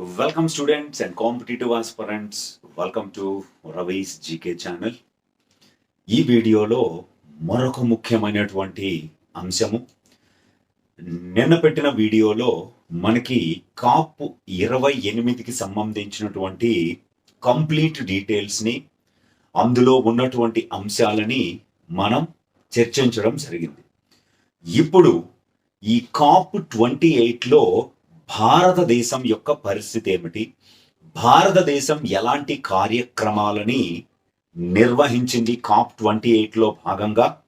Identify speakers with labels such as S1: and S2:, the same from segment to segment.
S1: Welcome students and competitive aspirants welcome to Ravi's GK channel ఈ వీడియోలో మరొక ముఖ్యమైనటువంటి అంశము. నిన్న పెట్టిన వీడియోలో మనకి కాప్ ఇరవై ఎనిమిదికి సంబంధించినటువంటి కంప్లీట్ డీటెయిల్స్ని అందులో ఉన్నటువంటి అంశాలని మనం చర్చించడం జరిగింది. ఇప్పుడు ఈ కాప్ ట్వంటీ ఎయిట్లో భారతదేశం యొక్క పరిస్థితి ఏమిటి? భారతదేశం ఎలాంటి కార్యక్రమాలని నిర్వహించింది? కాప్ ట్వంటీ ఎయిట్లో భాగంగా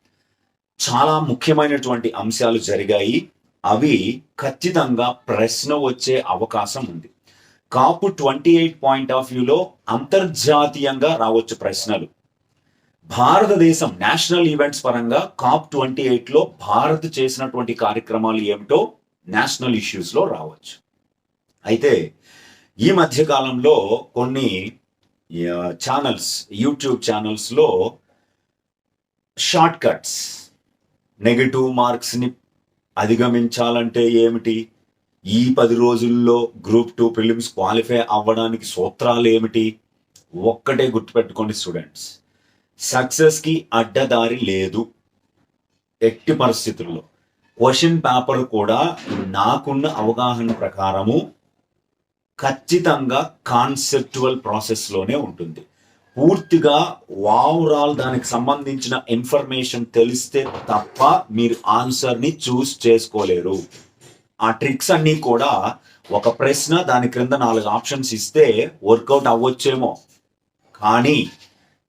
S1: చాలా ముఖ్యమైనటువంటి అంశాలు జరిగాయి. అవి ఖచ్చితంగా ప్రశ్న వచ్చే అవకాశం ఉంది. COP twenty eight point of వ్యూలో అంతర్జాతీయంగా రావచ్చు ప్రశ్నలు. భారతదేశం నేషనల్ ఈవెంట్స్ పరంగా కాప్ ట్వంటీ ఎయిట్లో భారత్ చేసినటువంటి కార్యక్రమాలు ఏమిటో నేషనల్ ఇష్యూస్లో రావచ్చు. అయితే ఈ మధ్య కాలంలో కొన్ని ఛానల్స్ యూట్యూబ్ ఛానల్స్లో షార్ట్ కట్స్ నెగటివ్ మార్క్స్ని అధిగమించాలంటే ఏమిటి? ఈ పది రోజుల్లో గ్రూప్ టూ ప్రిలిమ్స్ క్వాలిఫై అవ్వడానికి సూత్రాలు ఏమిటి? ఒక్కటే గుర్తుపెట్టుకోండి స్టూడెంట్స్ సక్సెస్కి అడ్డదారి లేదు ఎట్టి పరిస్థితుల్లో. క్వశ్చన్ పేపర్ కూడా నాకున్న అవగాహన ప్రకారము ఖచ్చితంగా కాన్సెప్చువల్ ప్రాసెస్లోనే ఉంటుంది. పూర్తిగా ఓవరాల్ దానికి సంబంధించిన ఇన్ఫర్మేషన్ తెలిస్తే తప్ప మీరు ఆన్సర్ని చూస్ చేసుకోలేరు. ఆ ట్రిక్స్ అన్నీ కూడా ఒక ప్రశ్న దాని క్రింద నాలుగు ఆప్షన్స్ ఇస్తే వర్కౌట్ అవ్వచ్చేమో. కానీ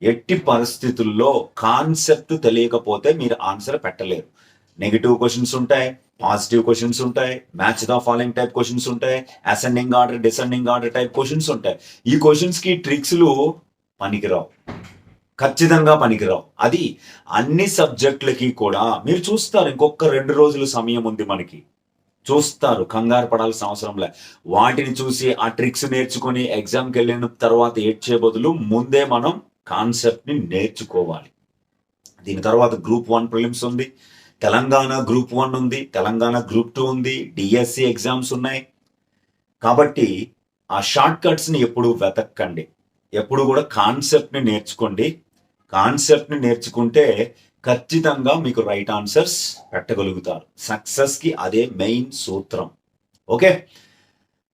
S1: ఎట్టి పరిస్థితుల్లో కాన్సెప్ట్ తెలియకపోతే మీరు ఆన్సర్ పెట్టలేరు. నెగిటివ్ క్వశ్చన్స్ ఉంటాయి పాజిటివ్ క్వశ్చన్స్ ఉంటాయి match the following type questions ఉంటాయి ascending order descending order type questions ఉంటాయి. ఈ క్వశ్చన్స్కి ట్రిక్స్లు పనికిరావు. ఖచ్చితంగా పనికిరావు. అది అన్ని సబ్జెక్టులకి కూడా మీరు చూస్తారు ఇంకొక రెండు రోజులు సమయం ఉంది మనకి. చూస్తారు కంగారు పడాల్సిన అవసరం లే. వాటిని చూసి ఆ ట్రిక్స్ నేర్చుకొని ఎగ్జామ్కి వెళ్ళిన తర్వాత ఏడ్చే బదులు ముందే మనం కాన్సెప్ట్ని నేర్చుకోవాలి. దీని తర్వాత గ్రూప్ వన్ ప్రిలిమ్స్ ఉంది. తెలంగాణ గ్రూప్ వన్ ఉంది తెలంగాణ గ్రూప్ టూ ఉంది డిఎస్సి ఎగ్జామ్స్ ఉన్నాయి. కాబట్టి ఆ షార్ట్ కట్స్ని ఎప్పుడు వెతక్కండి. ఎప్పుడు కూడా కాన్సెప్ట్ని నేర్చుకోండి. కాన్సెప్ట్ని నేర్చుకుంటే ఖచ్చితంగా మీకు రైట్ ఆన్సర్స్ పెట్టగలుగుతారు. సక్సెస్కి అదే మెయిన్ సూత్రం. ఓకే?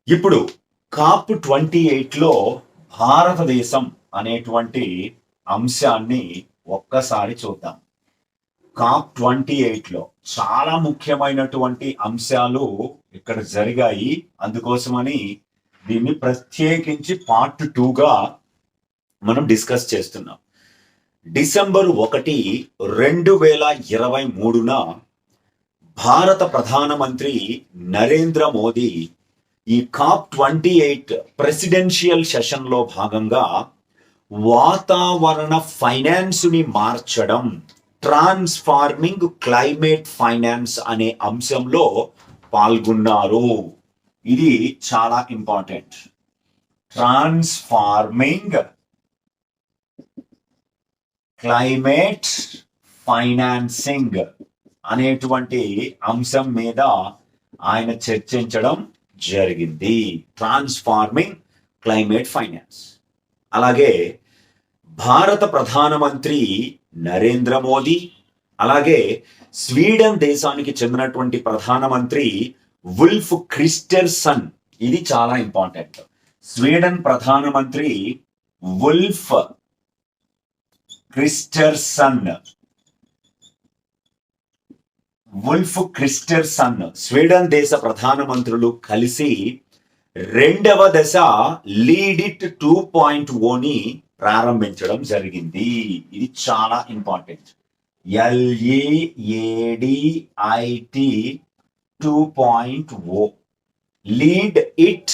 S1: ఇప్పుడు కాప్ ట్వంటీ ఎయిట్లో భారతదేశం అనేటువంటి అంశాన్ని ఒక్కసారి చూద్దాం. కాప్ ట్వంటీ ఎయిట్లో చాలా ముఖ్యమైనటువంటి అంశాలు ఇక్కడ జరిగాయి. అందుకోసమని దీన్ని ప్రత్యేకించి పార్ట్ టూగా మనం డిస్కస్ చేస్తున్నాం. డిసెంబర్ ఒకటి రెండు వేల ఇరవై మూడున భారత ప్రధానమంత్రి నరేంద్ర మోదీ ఈ కాప్ ట్వంటీ ఎయిట్ ప్రెసిడెన్షియల్ సెషన్లో భాగంగా వాతావరణ ఫైనాన్స్ని మార్చడం ట్రాన్స్ఫార్మింగ్ క్లైమేట్ ఫైనాన్స్ అనే అంశంలో పాల్గొన్నారు. ఇది చాలా ఇంపార్టెంట్. ట్రాన్స్ఫార్మింగ్ క్లైమేట్ ఫైనాన్సింగ్ అనేటువంటి అంశం మీద ఆయన చర్చించడం జరిగింది. Transforming climate finance. అలాగే భారత ప్రధానమంత్రి నరేంద్ర మోదీ అలాగే స్వీడన్ దేశానికి చెందినటువంటి ప్రధానమంత్రి వుల్ఫ్ క్రిస్టర్సన్ ఇది చాలా ఇంపార్టెంట్. స్వీడన్ ప్రధానమంత్రి Ulf Kristersson Ulf Kristersson Sweden దేశ ప్రధానమంత్రులు కలిసి రెండవ దశ లీడ్ ఇట్ టూ పాయింట్ ఓని ప్రారంభించడం జరిగింది. ఇది చాలా important LeadIT two point O lead it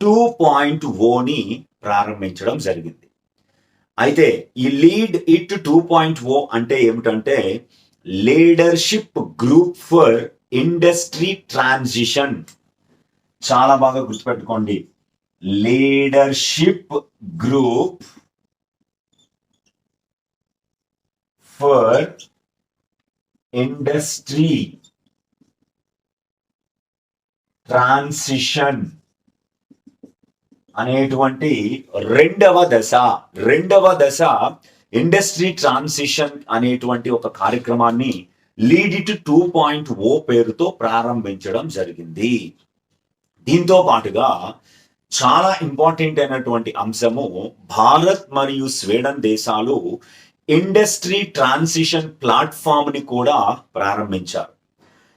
S1: two point ఓని ప్రారంభించడం జరిగింది. అయితే ఈ lead it two point O అంటే ఏమిటంటే leadership group for industry transition చాలా బాగా గుర్తుపెట్టుకోండి. Leadership group for industry transition అనేటువంటి రెండవ దశ రెండవ దశ ఇండస్ట్రీ ట్రాన్సిషన్ అనేటువంటి ఒక కార్యక్రమాన్ని lead it two point O పేరుతో ప్రారంభించడం జరిగింది. దీంతో పాటుగా చాలా ఇంపార్టెంట్ అయినటువంటి అంశము భారత్ మరియు స్వీడన్ దేశాలు ఇండస్ట్రీ ట్రాన్సిషన్ ప్లాట్ఫామ్ని కూడా ప్రారంభించారు.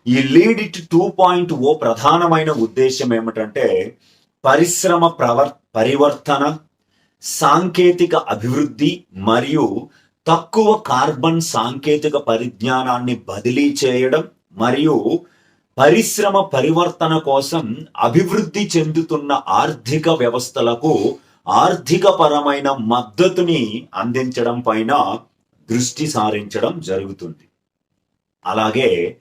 S1: ఈ lead it two point O ప్రధానమైన ఉద్దేశం ఏమిటంటే పరిశ్రమ ప్రవర్ పరివర్తన సాంకేతిక అభివృద్ధి మరియు తక్కువ కార్బన్ సాంకేతిక పరిజ్ఞానాన్ని బదిలీ చేయడం మరియు పరిశ్రమ పరివర్తన కోసం అభివృద్ధి చెందుతున్న ఆర్థిక వ్యవస్థలకు ఆర్థికపరమైన మద్దతుని అందించడం పైన దృష్టి సారించడం జరుగుతుంది. అలాగే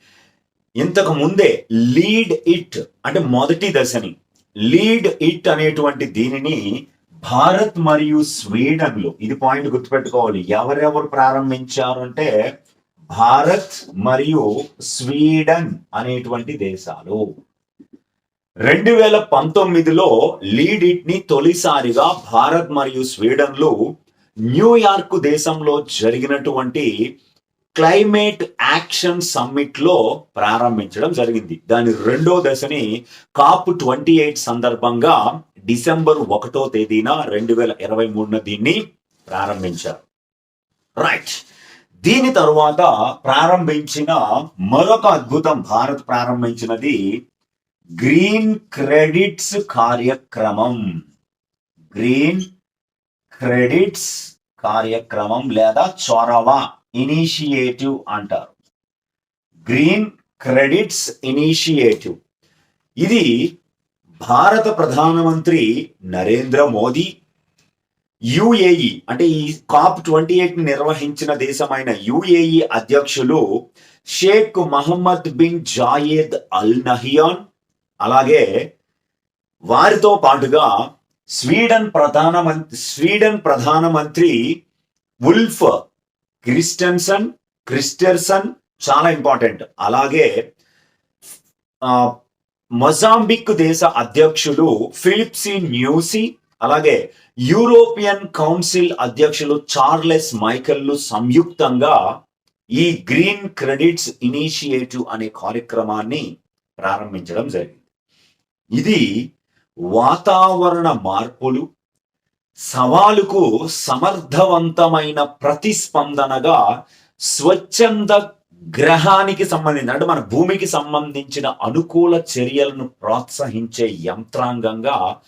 S1: ఇంతకు ముందే లీడ్ ఇట్ అంటే మొదటి దశని లీడ్ ఇట్ అనేటువంటి దీనిని భారత్ మరియు స్వీడన్లు ఇది పాయింట్ గుర్తుపెట్టుకోవాలి ఎవరెవరు ప్రారంభించారు అంటే భారత్ మరియు స్వీడన్ అనేటువంటి దేశాలు. రెండు వేల పంతొమ్మిదిలో లీడ్ ఇట్ని తొలిసారిగా భారత్ మరియు స్వీడన్లు న్యూయార్క్ దేశంలో జరిగినటువంటి క్లైమేట్ యాక్షన్ సమ్మిట్లో ప్రారంభించడం జరిగింది. దాని రెండో దశని కాప్ ట్వంటీ ఎయిట్ సందర్భంగా డిసెంబర్ ఒకటో తేదీన రెండు వేల ఇరవై మూడున దీన్ని ప్రారంభించారు. రైట్ దీని తరువాత ప్రారంభించిన మరొక అద్భుతం భారత్ ప్రారంభించినది గ్రీన్ క్రెడిట్స్ కార్యక్రమం గ్రీన్ క్రెడిట్స్ కార్యక్రమం లేదా చొరవ ఇనిషియేటివ్ అంటారు. గ్రీన్ క్రెడిట్స్ ఇనిషియేటివ్ ఇది భారత ప్రధానమంత్రి నరేంద్ర మోదీ యుఏఈ అంటే ఈ కాప్ ట్వంటీ ఎయిట్ని నిర్వహించిన దేశమైన యుఏఈ అధ్యక్షులు Sheikh Mohammed bin Zayed Al Nahyan అలాగే వారితో పాటుగా స్వీడన్ ప్రధానమంత్రి స్వీడన్ ప్రధానమంత్రి ఉల్ఫ్ క్రిస్టన్సన్ క్రిస్టర్సన్ చాలా ఇంపార్టెంట్. అలాగే ఆ, మొజాంబిక్ దేశ అధ్యక్షులు ఫిలిప్సి న్యూసి అలాగే యూరోపియన్ కౌన్సిల్ అధ్యక్షులు చార్లెస్ మైకెల్లు సంయుక్తంగా ఈ గ్రీన్ క్రెడిట్స్ ఇనిషియేటివ్ అనే కార్యక్రమాన్ని ప్రారంభించడం జరిగింది. ఇది వాతావరణ మార్పులు సవాలుకు సమర్థవంతమైన ప్రతిస్పందనగా స్వచ్ఛంద గ్రహానికి సంబంధించిన అంటే మన భూమికి సంబంధించిన అనుకూల చర్యలను ప్రోత్సహించే యంత్రాంగంగా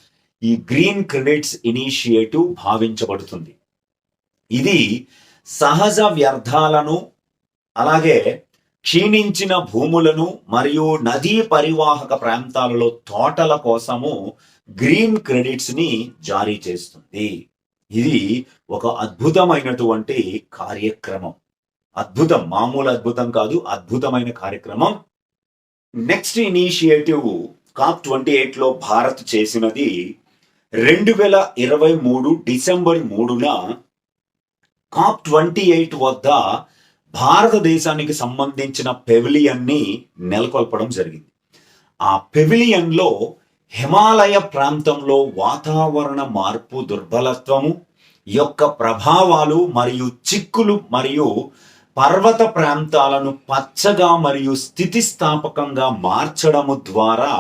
S1: ఈ గ్రీన్ క్రెడిట్స్ ఇనిషియేటివ్ భావించబడుతుంది. ఇది సహజ వ్యర్థాలను అలాగే క్షీణించిన భూములను మరియు నదీ పరివాహక ప్రాంతాలలో తోటల కోసము గ్రీన్ క్రెడిట్స్ని జారీ చేస్తుంది. ఇది ఒక అద్భుతమైనటువంటి కార్యక్రమం. అద్భుతం మామూలు అద్భుతం కాదు అద్భుతమైన కార్యక్రమం. నెక్స్ట్ ఇనిషియేటివ్ కాప్ ట్వంటీ ఎయిట్లో భారత్ చేసినది రెండు వేల ఇరవై మూడు డిసెంబర్ మూడున కాప్ ట్వంటీ ఎయిట్ వద్ద భారతదేశానికి సంబంధించిన పెవిలియన్ని నెలకొల్పడం జరిగింది. ఆ పెవిలియన్లో హిమాలయ ప్రాంతంలో వాతావరణ మార్పు దుర్బలత్వము యొక్క ప్రభావాలు మరియు చిక్కులు మరియు పర్వత ప్రాంతాలను పచ్చగా మరియు స్థితిస్థాపకంగా మార్చడము ద్వారా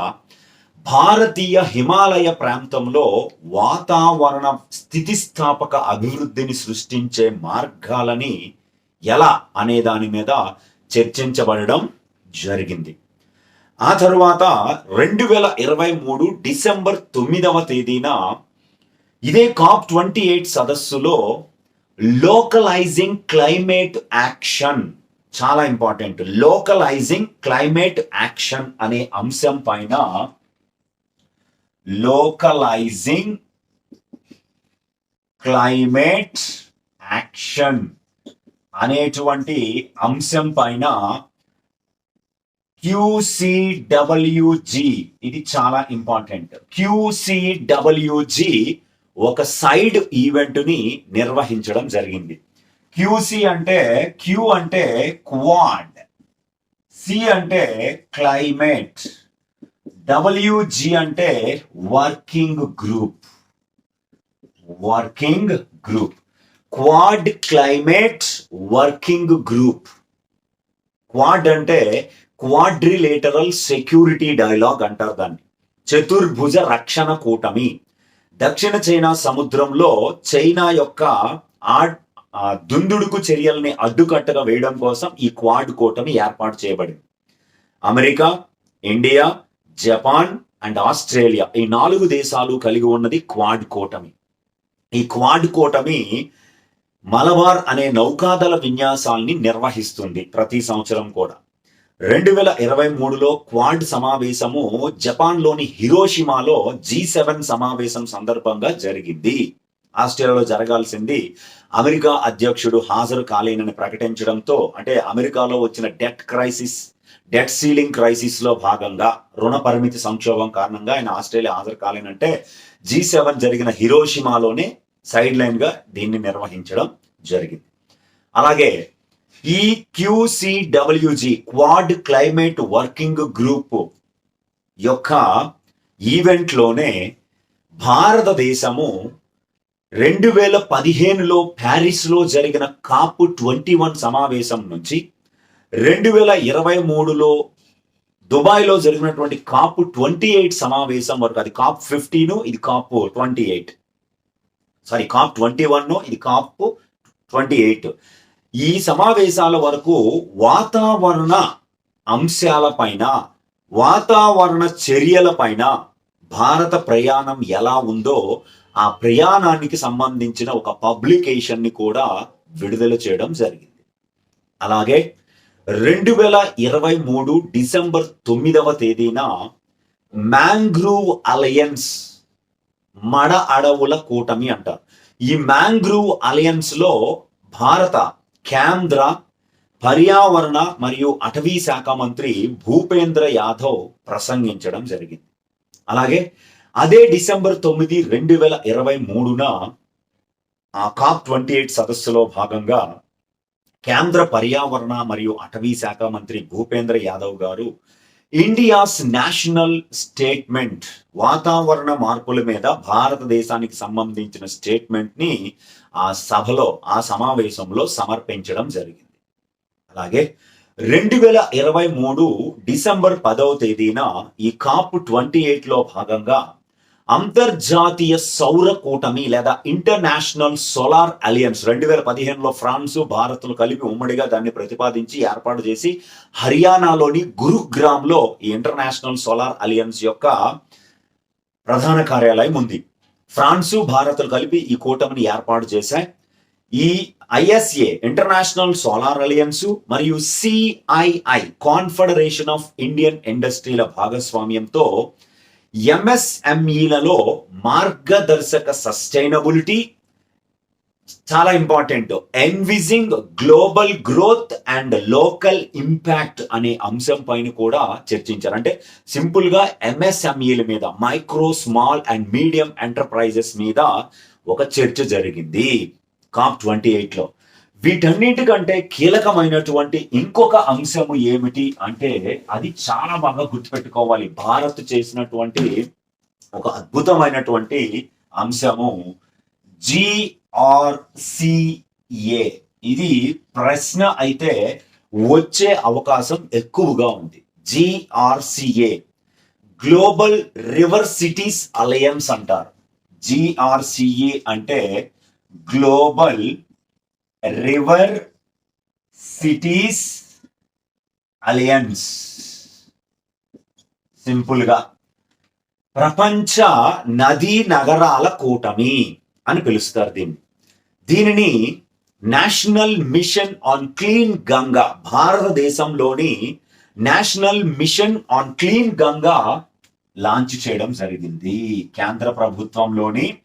S1: భారతీయ హిమాలయ ప్రాంతంలో వాతావరణ స్థితిస్థాపక అభివృద్ధిని సృష్టించే మార్గాలని ఎలా అనే దాని మీద చర్చించబడడం జరిగింది. ఆ తరువాత రెండు వేల ఇరవై మూడు డిసెంబర్ తొమ్మిదవ తేదీన ఇదే కాప్ ట్వంటీ ఎయిట్ సదస్సులో లోకలైజింగ్ క్లైమేట్ యాక్షన్ చాలా ఇంపార్టెంట్. లోకలైజింగ్ క్లైమేట్ యాక్షన్ అనే అంశం పైన లోకలైజింగ్ క్లైమేట్ యాక్షన్ అనేటువంటి అంశం పైన క్యూసిడబ్ల్యూజి ఇది చాలా ఇంపార్టెంట్ క్యూసిడబ్ల్యూజి ఒక సైడ్ ఈవెంట్ని నిర్వహించడం జరిగింది. క్యూసి అంటే క్యూ అంటే క్వాడ్ సి అంటే క్లైమేట్ డబ్ల్యూజి అంటే working group working group quad climate working group quad అంటే క్వాడ్రిలేటరల్ సెక్యూరిటీ డైలాగ్ అంటారు దాన్ని. చతుర్భుజ రక్షణ కూటమి. దక్షిణ చైనా సముద్రంలో చైనా యొక్క ఆ దుందుడుకు చర్యల్ని అడ్డుకట్టగా వేయడం కోసం ఈ క్వాడ్ కూటమి ఏర్పాటు చేయబడింది. America India Japan and Australia ఈ నాలుగు దేశాలు కలిగి ఉన్నది క్వాడ్ కూటమి. ఈ క్వాడ్ కూటమి మలబార్ అనే నౌకాదళ విన్యాసాల్ని నిర్వహిస్తుంది ప్రతి సంవత్సరం కూడా. రెండు వేల ఇరవై మూడులో క్వాడ్ సమావేశము జపాన్లోని హిరోషిమాలో జీ సెవెన్ సమావేశం సందర్భంగా జరిగింది. ఆస్ట్రేలియాలో జరగాల్సింది అమెరికా అధ్యక్షుడు హాజరు కాలేనని ప్రకటించడంతో అంటే అమెరికాలో వచ్చిన డెట్ క్రైసిస్ డెట్ సీలింగ్ క్రైసిస్లో భాగంగా రుణ పరిమితి సంక్షోభం కారణంగా ఆయన ఆస్ట్రేలియా హాజరు కాలేనంటే జీ సెవెన్ జరిగిన హిరోషిమాలోనే సైడ్ లైన్గా దీన్ని నిర్వహించడం జరిగింది. అలాగే ఈ QCWG quad climate working group యొక్క ఈవెంట్లోనే భారతదేశము రెండు వేల పదిహేనులో ప్యారిస్లో జరిగిన కాప్ ట్వంటీ వన్ సమావేశం నుంచి రెండు వేల ఇరవై మూడులో దుబాయ్లో జరిగినటువంటి కాప్ ట్వంటీ ఎయిట్ సమావేశం వరకు అది కాప్ ఫిఫ్టీను ఇది COP twenty eight. Sorry COP twenty one ఇది కాప్ ట్వంటీ ఎయిట్ ఈ సమావేశాల వరకు వాతావరణ అంశాలపైన వాతావరణ చర్యలపైన భారత ప్రయాణం ఎలా ఉందో ఆ ప్రయాణానికి సంబంధించిన ఒక పబ్లికేషన్ని కూడా విడుదల చేయడం జరిగింది. అలాగే రెండు వేల ఇరవై మూడు డిసెంబర్ తొమ్మిదవ తేదీన మ్యాంగ్రూవ్ అలయన్స్ మడ అడవుల కూటమి అంటారు. ఈ మ్యాంగ్రూవ్ అలయన్స్లో భారత కేంద్ర పర్యావరణ మరియు అటవీ శాఖ మంత్రి భూపేంద్ర యాదవ్ ప్రసంగించడం జరిగింది. అలాగే అదే డిసెంబర్ తొమ్మిది రెండు వేల ఇరవై మూడున ఆ కాప్ ట్వంటీ ఎయిట్ సదస్సులో భాగంగా కేంద్ర పర్యావరణ మరియు అటవీ శాఖ మంత్రి భూపేంద్ర యాదవ్ గారు ఇండియాస్ నేషనల్ స్టేట్మెంట్ వాతావరణ మార్పుల మీద భారతదేశానికి సంబంధించిన స్టేట్మెంట్ని ఆ సభలో ఆ సమావేశంలో సమర్పించడం జరిగింది. అలాగే రెండు వేల ఇరవై మూడు డిసెంబర్ పదవ తేదీన ఈ కాప్ ట్వంటీ ఎయిట్లో భాగంగా అంతర్జాతీయ సౌర కూటమి లేదా ఇంటర్నేషనల్ సోలార్ అలియన్స్ రెండు వేల పదిహేనులో ఫ్రాన్స్ భారత్లు కలిపి ఉమ్మడిగా దాన్ని ప్రతిపాదించి ఏర్పాటు చేసి హర్యానాలోని గురుగ్రామ్లో ఈ ఇంటర్నేషనల్ సోలార్ అలియన్స్ యొక్క ప్రధాన కార్యాలయం ఉంది. ఫ్రాన్సు భారత్లు కలిపి ఈ కూటమిని ఏర్పాటు చేశాయి. ఈ ఐఎస్ఏ ఇంటర్నేషనల్ సోలార్ అలియన్స్ మరియు సిఐఐ కాన్ఫెడరేషన్ ఆఫ్ ఇండియన్ ఇండస్ట్రీల భాగస్వామ్యంతో ఎంఎస్ఎంఈలలో మార్గదర్శక సస్టైనబిలిటీ చాలా important envisioning global growth and local impact అనే అంశం పైన కూడా చర్చించారు. అంటే సింపుల్గా ఎంఎస్ఎంఈల మీద micro small and medium enterprises మీద ఒక చర్చ జరిగింది. కాప్ ట్వంటీ ఎయిట్లో. వీటన్నింటికంటే కీలకమైనటువంటి ఇంకొక అంశము ఏమిటి అంటే అది చాలా బాగా గుర్తుపెట్టుకోవాలి. భారత్ చేసినటువంటి ఒక అద్భుతమైనటువంటి అంశము జిఆర్సిఏ. ఇది ప్రశ్న అయితే వచ్చే అవకాశం ఎక్కువగా ఉంది. GRCA global river cities alliance అంటారు. జిఆర్సిఏ అంటే గ్లోబల్ రివర్ సిటీస్ అలియన్స్ సింపుల్గా ప్రపంచ నదీ నగరాల కూటమి అని పిలుస్తారు దీన్ని. దీనిని national mission on clean Ganga భారతదేశంలోని national mission on clean Ganga launch చేయడం జరిగింది. కేంద్ర ప్రభుత్వంలోని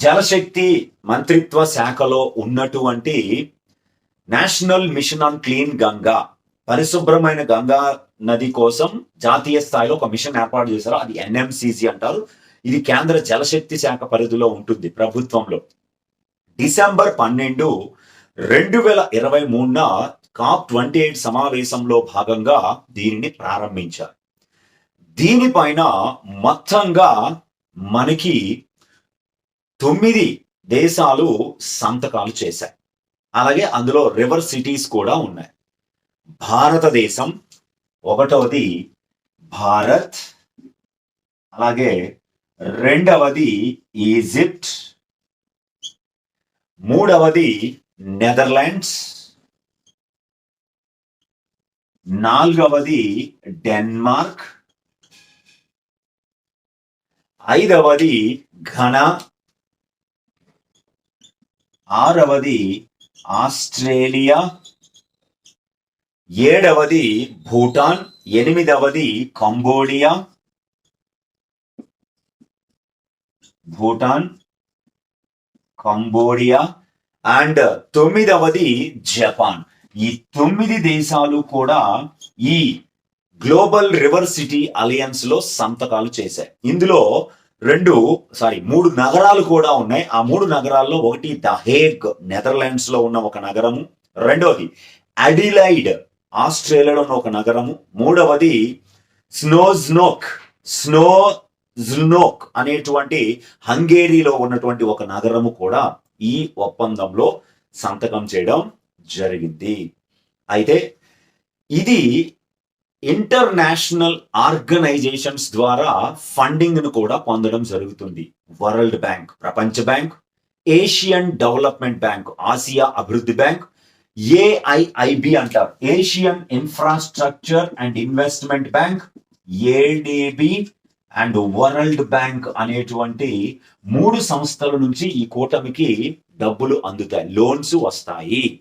S1: జలశక్తి మంత్రిత్వ శాఖలో ఉన్నటువంటి national mission on clean Ganga పరిశుభ్రమైన గంగా నది కోసం జాతీయ స్థాయిలో ఒక మిషన్ ఏర్పాటు చేశారు. అది ఎన్ఎంసిసి అంటారు. ఇది కేంద్ర జలశక్తి శాఖ పరిధిలో ఉంటుంది ప్రభుత్వంలో. డిసెంబర్ పన్నెండు రెండు వేల ఇరవై మూడున కాప్ ట్వంటీ ఎయిట్ సమావేశంలో భాగంగా దీనిని ప్రారంభించారు. దీనిపైన మొత్తంగా మనకి తొమ్మిది దేశాలు సంతకాలు చేశాయి. అలాగే అందులో రివర్ సిటీస్ కూడా ఉన్నాయి. భారతదేశం ఒకటవది భారత్ అలాగే రెండవది ఈజిప్ట్ మూడవది నెదర్లాండ్స్ నాలుగవది డెన్మార్క్ ఐదవది ఘనా ఆరవది ఆస్ట్రేలియా ఏడవది భూటాన్ ఎనిమిదవది కంబోడియా. భూటాన్ కంబోడియా అండ్ తొమ్మిదవది జపాన్. ఈ తొమ్మిది దేశాలు కూడా ఈ గ్లోబల్ రివర్ సిటీ అలయన్స్లో సంతకాలు చేశాయి. ఇందులో రెండు సారీ మూడు నగరాలు కూడా ఉన్నాయి. ఆ మూడు నగరాల్లో ఒకటి ద హేగ్ నెదర్లాండ్స్లో ఉన్న ఒక నగరము. రెండవది అడిలైడ్ ఆస్ట్రేలియాలో ఉన్న ఒక నగరము. మూడవది స్నోజ్నోక్ స్నో జ్నోక్ అనేటువంటి హంగేరీలో ఉన్నటువంటి ఒక నగరము కూడా ఈ ఒప్పందంలో సంతకం చేయడం జరిగింది. అయితే ఇది ఇంటర్నేషనల్ ఆర్గనైజేషన్స్ ద్వారా ఫండింగ్ను కూడా పొందడం జరుగుతుంది. వరల్డ్ బ్యాంక్ ప్రపంచ bank Asian Development Bank Asia అభివృద్ధి బ్యాంక్ ఏఐఐబి అంటారు. Asian infrastructure and investment bank ADB and World Bank అనేటువంటి మూడు సంస్థల నుంచి ఈ కూటమికి డబ్బులు అందుతాయి లోన్స్ వస్తాయి.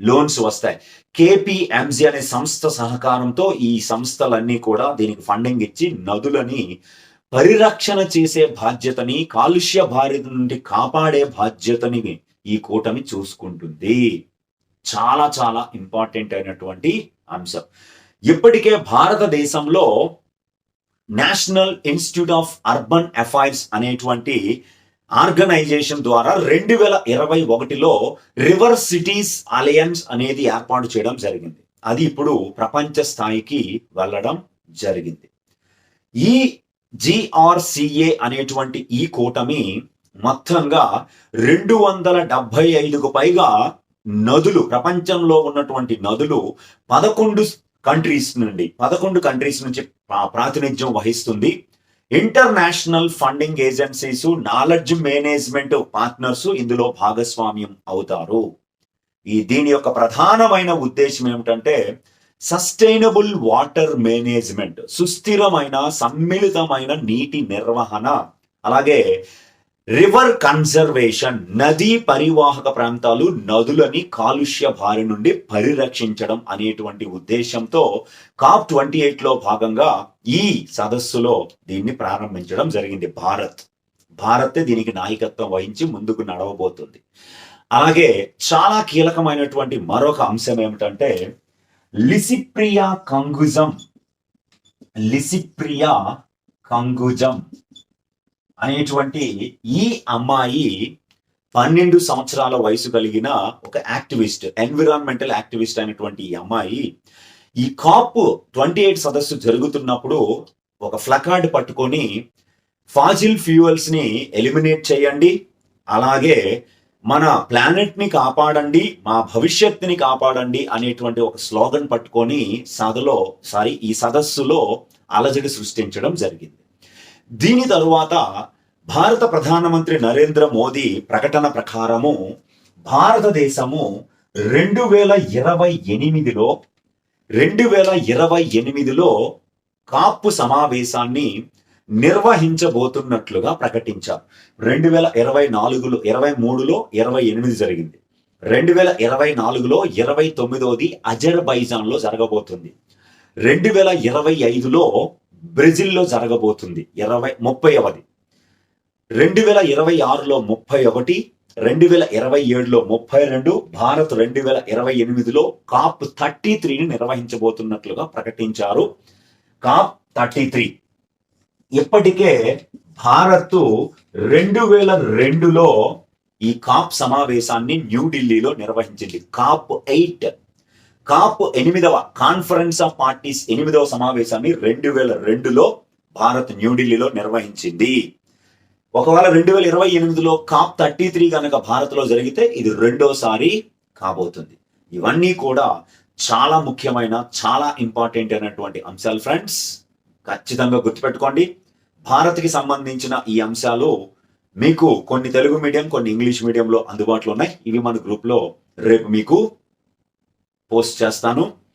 S1: లోన్స్ వస్తాయి. కేపీఎంజీ అనే సంస్థ సహకారంతో ఈ సంస్థలన్నీ కూడా దీనికి ఫండింగ్ ఇచ్చి నదులని పరిరక్షణ చేసే బాధ్యతని కాలుష్య బారిన నుండి కాపాడే బాధ్యతని ఈ కూటమి చూసుకుంటుంది. చాలా చాలా ఇంపార్టెంట్ అయినటువంటి అంశం. ఇప్పటికే భారతదేశంలో National Institute of Urban Affairs అనేటువంటి ఆర్గనైజేషన్ ద్వారా రెండు వేల ఇరవై ఒకటిలో రివర్ సిటీస్ అలయన్స్ అనేది ఏర్పాటు చేయడం జరిగింది. అది ఇప్పుడు ప్రపంచ స్థాయికి వెళ్ళడం జరిగింది. ఈ జిఆర్సిఏ అనేటువంటి ఈ కూటమి మొత్తంగా రెండు వందల డెబ్బై ఐదుకు పైగా నదులు ప్రపంచంలో ఉన్నటువంటి నదులు పదకొండు కంట్రీస్ నుండి పదకొండు కంట్రీస్ నుంచి ప్రాతినిధ్యం వహిస్తుంది. International funding agencies knowledge management partners ఇందులో భాగస్వామ్యం అవుతారు. ఈ దీని యొక్క ప్రధానమైన ఉద్దేశం ఏమిటంటే సస్టైనబుల్ వాటర్ మేనేజ్మెంట్ సుస్థిరమైన సమ్మిళితమైన నీటి నిర్వహణ. అలాగే రివర్ కన్జర్వేషన్ నదీ పరివాహక ప్రాంతాలు నదులని కాలుష్య బారి నుండి పరిరక్షించడం అనేటువంటి ఉద్దేశంతో కాప్ ట్వంటీ ఎయిట్లో భాగంగా ఈ సదస్సులో దీన్ని ప్రారంభించడం జరిగింది భారత్. భారతే దీనికి నాయకత్వం వహించి ముందుకు నడవబోతుంది. అలాగే చాలా కీలకమైనటువంటి మరొక అంశం ఏమిటంటే లిసిప్రియా కంగుజం. లిసిప్రియా కంగుజం. అనేటువంటి ఈ అమ్మాయి పన్నెండు సంవత్సరాల వయసు కలిగిన ఒక యాక్టివిస్ట్ ఎన్విరాన్మెంటల్ యాక్టివిస్ట్ అయినటువంటి ఈ అమ్మాయి. ఈ కాప్ ట్వంటీ ఎయిట్ సదస్సు జరుగుతున్నప్పుడు ఒక ఫ్లకార్డ్ పట్టుకొని ఫాజిల్ ఫ్యూయల్స్ని ఎలిమినేట్ చేయండి అలాగే మన ప్లానెట్ని కాపాడండి మా భవిష్యత్తుని కాపాడండి అనేటువంటి ఒక స్లోగన్ పట్టుకొని సదలో సారీ ఈ సదస్సులో అలజడి సృష్టించడం జరిగింది. దీని తరువాత భారత ప్రధానమంత్రి నరేంద్ర మోదీ ప్రకటన ప్రకారము భారతదేశము రెండు వేల ఇరవై ఎనిమిదిలో రెండు వేల ఇరవై ఎనిమిదిలో కాపు సమావేశాన్ని నిర్వహించబోతున్నట్లుగా ప్రకటించారు రెండు వేల ఇరవై నాలుగులో ఇరవై మూడులో ఇరవై ఎనిమిది జరిగింది. రెండు వేల ఇరవై నాలుగులో ఇరవై తొమ్మిదోది అజర్బైజాన్లో జరగబోతుంది. రెండు వేల ఇరవై ఐదులో బ్రెజిల్లో జరగబోతుంది ఇరవై ముప్పైవది రెండు వేల ఇరవై ఆరులో ముప్పై ఒకటి రెండు వేల ఇరవై ఏడులో ముప్పై రెండు భారత్ రెండు వేల ఇరవై ఎనిమిదిలో కాప్ థర్టీ త్రీని నిర్వహించబోతున్నట్లుగా ప్రకటించారు. COP thirty three. ఇప్పటికే భారత్ రెండు వేల రెండులో ఈ కాప్ సమావేశాన్ని న్యూఢిల్లీలో నిర్వహించింది. కాప్ ఎయిట్ కాప్ ఎనిమిదవ కాన్ఫరెన్స్ ఆఫ్ పార్టీస్ ఎనిమిదవ సమావేశాన్ని రెండు వేల రెండులో భారత్ న్యూఢిల్లీలో నిర్వహించింది. ఒకవేళ రెండు వేల ఇరవై ఎనిమిదిలో కాప్ థర్టీ త్రీ కనుక భారత్లో జరిగితే ఇది రెండోసారి కాబోతుంది. ఇవన్నీ కూడా చాలా ముఖ్యమైన చాలా ఇంపార్టెంట్ అయినటువంటి అంశాలు ఫ్రెండ్స్. ఖచ్చితంగా గుర్తుపెట్టుకోండి. భారత్కి సంబంధించిన ఈ అంశాలు మీకు కొన్ని తెలుగు మీడియం కొన్ని ఇంగ్లీష్ మీడియంలో అందుబాటులో ఉన్నాయి. ఇవి మన గ్రూప్లో రేపు మీకు పోస్ట్ చేస్తాను.